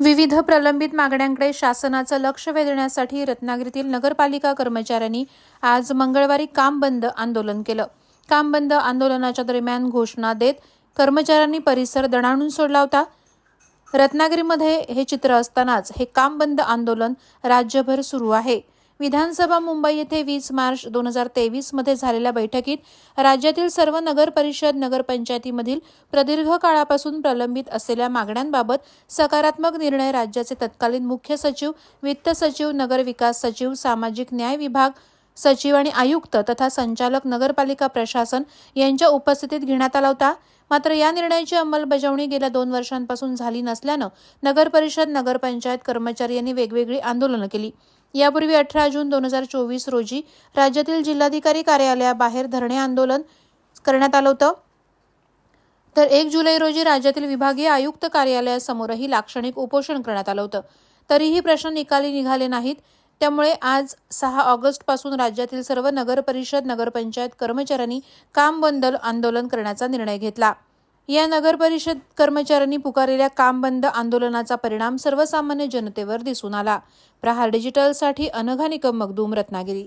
विविध प्रलंबित मागण्यांकडे शासनाचं लक्ष वेधण्यासाठी रत्नागिरीतील नगरपालिका कर्मचाऱ्यांनी आज मंगळवारी काम बंद आंदोलन केलं. काम बंद आंदोलनाच्या दरम्यान घोषणा देत कर्मचाऱ्यांनी परिसर दणाणून सोडला होता. रत्नागिरीमध्ये हे चित्र असतानाच हे काम बंद आंदोलन राज्यभर सुरू आहे. विधानसभा मुंबई येथे वीस मार्च दोन हजार तेवीसमध्ये झालेल्या बैठकीत राज्यातील सर्व नगर परिषद नगरपंचायतीमधील प्रदीर्घ काळापासून प्रलंबित असलेल्या मागण्यांबाबत सकारात्मक निर्णय राज्याचे तत्कालीन मुख्य सचिव वित्त सचिव नगर विकास सचिव सामाजिक न्याय विभाग सचिव आणि आयुक्त तथा संचालक नगरपालिका प्रशासन यांच्या उपस्थितीत घेण्यात आला होता. मात्र या निर्णयाची अंमलबजावणी गेल्या दोन वर्षांपासून झाली नसल्यानं नगरपरिषद नगरपंचायत कर्मचारी यांनी वेगवेगळी आंदोलनं केली. यापूर्वी अठरा जून दोन हजार चोवीस रोजी राज्यातील जिल्हाधिकारी कार्यालयाबाहेर धरणे आंदोलन करण्यात आलं होतं. तर एक जुलै रोजी राज्यातील विभागीय आयुक्त कार्यालयासमोरही लाक्षणिक उपोषण करण्यात आलं होतं. तरीही प्रश्न निकाली निघाले नाहीत. त्यामुळे आज सहा ऑगस्टपासून राज्यातील सर्व नगरपरिषद नगरपंचायत कर्मचाऱ्यांनी काम बंद आंदोलन करण्याचा निर्णय घेतला. या नगर परिषद कर्मचाऱ्यांनी पुकारलेल्या काम बंद आंदोलनाचा परिणाम सर्वसामान्य जनतेवर दिसून आला. प्रहार डिजिटलसाठी अनघा निकम मगदूम रत्नागिरी.